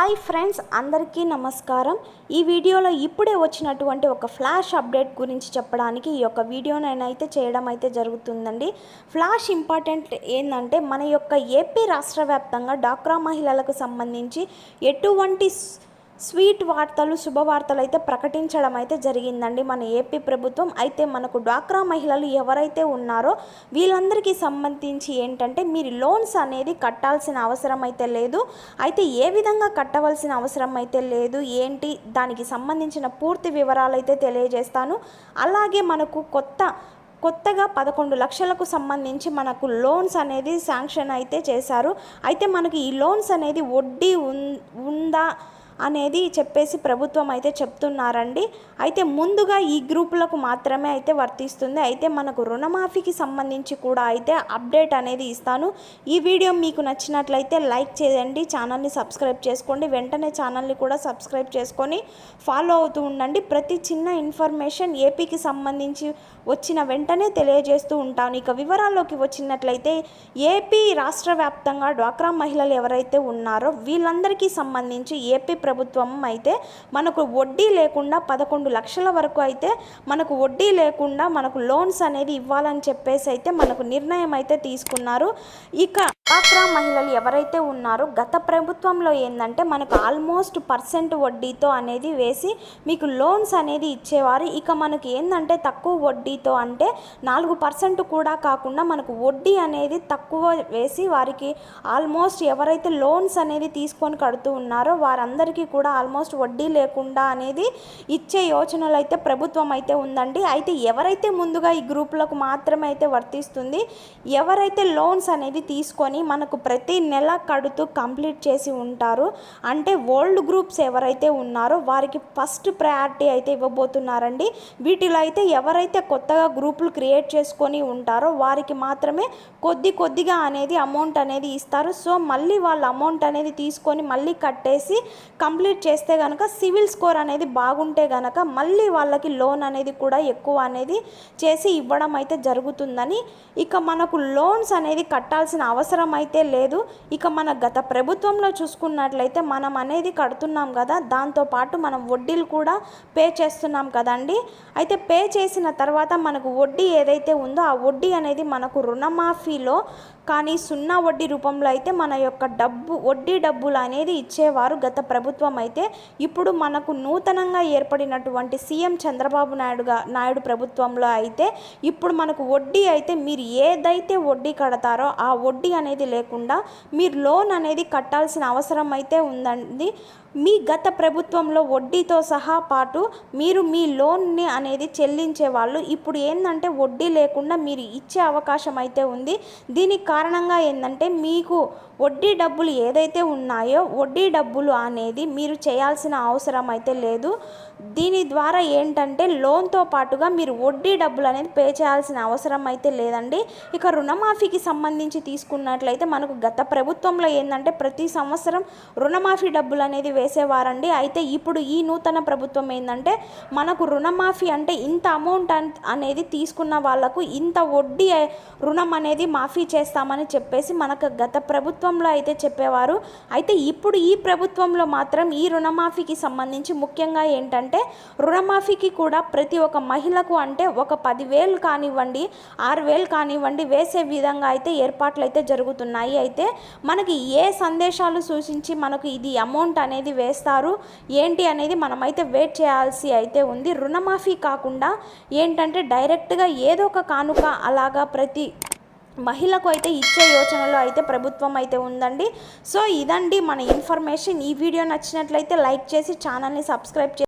Hi friends అందరికీ నమస్కారం. ఈ వీడియోలో ఇప్పుడే వచ్చినటువంటి ఒక ఫ్లాష్ అప్డేట్ గురించి చెప్పడానికి ఈ యొక్క వీడియో నేనైతే చేయడం అయితే జరుగుతుందండి. ఫ్లాష్ ఇంపార్టెంట్ ఏంటంటే మన యొక్క ఏపీ రాష్ట్ర వ్యాప్తంగా డాక్రా మహిళలకు సంబంధించి ఎటువంటి స్వీట్ వార్తలు శుభవార్తలు అయితే ప్రకటించడం అయితే జరిగిందండి మన ఏపీ ప్రభుత్వం. అయితే మనకు డ్వాక్రా మహిళలు ఎవరైతే ఉన్నారో వీళ్ళందరికీ సంబంధించి ఏంటంటే మీరు లోన్స్ అనేది కట్టాల్సిన అవసరం అయితే లేదు. అయితే ఏ విధంగా కట్టవలసిన అవసరం అయితే లేదు. ఏంటి? దానికి సంబంధించిన పూర్తి వివరాలు అయితే తెలియజేస్తాను. అలాగే మనకు కొత్త కొత్తగా పదకొండు లక్షలకు సంబంధించి మనకు లోన్స్ అనేది శాంక్షన్ అయితే చేశారు. అయితే మనకి ఈ లోన్స్ అనేది వడ్డీ ఉందా? అనేది చెప్పేసి ప్రభుత్వం అయితే చెప్తున్నారండి. అయితే ముందుగా ఈ గ్రూపులకు మాత్రమే అయితే వర్తిస్తుంది. అయితే మనకు రుణమాఫీకి సంబంధించి కూడా అయితే అప్డేట్ అనేది ఇస్తాను. ఈ వీడియో మీకు నచ్చినట్లయితే లైక్ చేయండి ఛానల్ని సబ్స్క్రైబ్ చేసుకోండి వెంటనే ఛానల్ని కూడా సబ్స్క్రైబ్ చేసుకొని ఫాలో అవుతూ ఉండండి. ప్రతి చిన్న ఇన్ఫర్మేషన్ ఏపీకి సంబంధించి వచ్చిన వెంటనే తెలియజేస్తూ ఉంటాను. ఇక వివరాల్లోకి వచ్చినట్లయితే ఏపీ రాష్ట్ర వ్యాప్తంగా డ్వాక్రా మహిళలు ఎవరైతే ఉన్నారో వీళ్ళందరికీ సంబంధించి ఏపీ ప్రభుత్వం అయితే మనకు వడ్డీ లేకుండా పదకొండు లక్షల వరకు అయితే మనకు వడ్డీ లేకుండా మనకు లోన్స్ అనేది ఇవ్వాలని చెప్పేసి అయితే మనకు నిర్ణయం అయితే తీసుకున్నారు. ఇక డ్వాక్రా మహిళలు ఎవరైతే ఉన్నారో గత ప్రభుత్వంలో ఏంటంటే మనకు ఆల్మోస్ట్ పర్సెంట్ వడ్డీతో అనేది వేసి మీకు లోన్స్ అనేది ఇచ్చేవారు. ఇక మనకి ఏంటంటే తక్కువ వడ్డీతో అంటే నాలుగు పర్సెంట్ కూడా కాకుండా మనకు వడ్డీ అనేది తక్కువ వేసి వారికి ఆల్మోస్ట్ ఎవరైతే లోన్స్ అనేది తీసుకొని కడుతూ ఉన్నారో వారందరికీ కూడా ఆల్మోస్ట్ వడ్డీ లేకుండా అనేది ఇచ్చే యోచనలు అయితే ప్రభుత్వం అయితే ఉందండి. అయితే ఎవరైతే ముందుగా ఈ గ్రూపులకు మాత్రమే అయితే వర్తిస్తుంది ఎవరైతే లోన్స్ అనేది తీసుకొని మనకు ప్రతి నెల కడుతూ కంప్లీట్ చేసి ఉంటారు అంటే ఓల్డ్ గ్రూప్స్ ఎవరైతే ఉన్నారో వారికి ఫస్ట్ ప్రయారిటీ అయితే ఇవ్వబోతున్నారండి. వీటిలో అయితే ఎవరైతే కొత్తగా గ్రూపులు క్రియేట్ చేసుకొని ఉంటారో వారికి మాత్రమే కొద్ది కొద్దిగా అనేది అమౌంట్ అనేది ఇస్తారు. సో మళ్ళీ వాళ్ళ అమౌంట్ అనేది తీసుకొని మళ్ళీ కట్టేసి కంప్లీట్ చేస్తే కనుక సివిల్ స్కోర్ అనేది బాగుంటే కనుక మళ్ళీ వాళ్ళకి లోన్ అనేది కూడా ఎక్కువ అనేది చేసి ఇవ్వడం అయితే జరుగుతుందని. ఇక మనకు లోన్స్ అనేది కట్టాల్సిన అవసరం అయితే లేదు. ఇక మన గత ప్రభుత్వంలో చూసుకున్నట్లయితే మనం అనేది కడుతున్నాం కదా దాంతోపాటు మనం వడ్డీలు కూడా పే చేస్తున్నాం కదండి. అయితే పే చేసిన తర్వాత మనకు వడ్డీ ఏదైతే ఉందో ఆ వడ్డీ అనేది మనకు రుణమాఫీలో కానీ సున్నా వడ్డీ రూపంలో అయితే మన యొక్క డబ్బు వడ్డీ డబ్బులు అనేది ఇచ్చేవారు గత ప్రభుత్వం ప్రభుత్వం అయితే ఇప్పుడు మనకు నూతనంగా ఏర్పడినటువంటి సీఎం చంద్రబాబు నాయుడుగా నాయుడు ప్రభుత్వంలో అయితే ఇప్పుడు మనకు వడ్డీ అయితే మీరు ఏదైతే వడ్డీ కడతారో ఆ వడ్డీ అనేది లేకుండా మీరు లోన్ అనేది కట్టాల్సిన అవసరం అయితే ఉందండి. మీ గత ప్రభుత్వంలో వడ్డీతో సహా పాటు మీరు మీ లోన్ని అనేది చెల్లించే వాళ్ళు ఇప్పుడు ఏంటంటే వడ్డీ లేకుండా మీరు ఇచ్చే అవకాశం అయితే ఉంది. దీనికి కారణంగా ఏంటంటే మీకు వడ్డీ డబ్బులు ఏదైతే ఉన్నాయో వడ్డీ డబ్బులు అనేది మీరు చేయాల్సిన అవసరం అయితే లేదు. దీని ద్వారా ఏంటంటే లోన్తో పాటుగా మీరు వడ్డీ డబ్బులు అనేది పే చేయాల్సిన అవసరం అయితే లేదండి. ఇక రుణమాఫీకి సంబంధించి తీసుకున్నట్లయితే మనకు గత ప్రభుత్వంలో ఏంటంటే ప్రతి సంవత్సరం రుణమాఫీ డబ్బులు అనేది వేసేవారండి. అయితే ఇప్పుడు ఈ నూతన ప్రభుత్వం ఏంటంటే మనకు రుణమాఫీ అంటే ఇంత అమౌంట్ అన్- అనేది తీసుకున్న వాళ్ళకు ఇంత వడ్డీ రుణం అనేది మాఫీ చేస్తామని చెప్పేసి మనకు గత ప్రభుత్వంలో అయితే చెప్పేవారు. అయితే ఇప్పుడు ఈ ప్రభుత్వంలో మాత్రం ఈ రుణమాఫీకి సంబంధించి ముఖ్యంగా ఏంటంటే రుణమాఫీకి కూడా ప్రతి ఒక్క మహిళకు అంటే ఒక పదివేలు కానివ్వండి ఆరు వేలు కానివ్వండి వేసే విధంగా అయితే ఏర్పాట్లు అయితే జరుగుతున్నాయి. అయితే మనకి ఏ సందేశాలు సూచించి మనకు ఇది అమౌంట్ అనేది వేస్తారు ఏంటి అనేది మనమైతే వెయిట్ చేయాల్సి అయితే ఉంది. రుణమాఫీ కాకుండా ఏంటంటే డైరెక్ట్గా ఏదో ఒక కానుక అలాగా ప్రతి మహిళకు అయితే ఇచ్చే యోచనలో అయితే ప్రభుత్వం అయితే ఉందండి. సో ఇదండి మన ఇన్ఫర్మేషన్. ఈ వీడియో నచ్చినట్లయితే లైక్ చేసి ఛానల్ని సబ్స్క్రైబ్ చే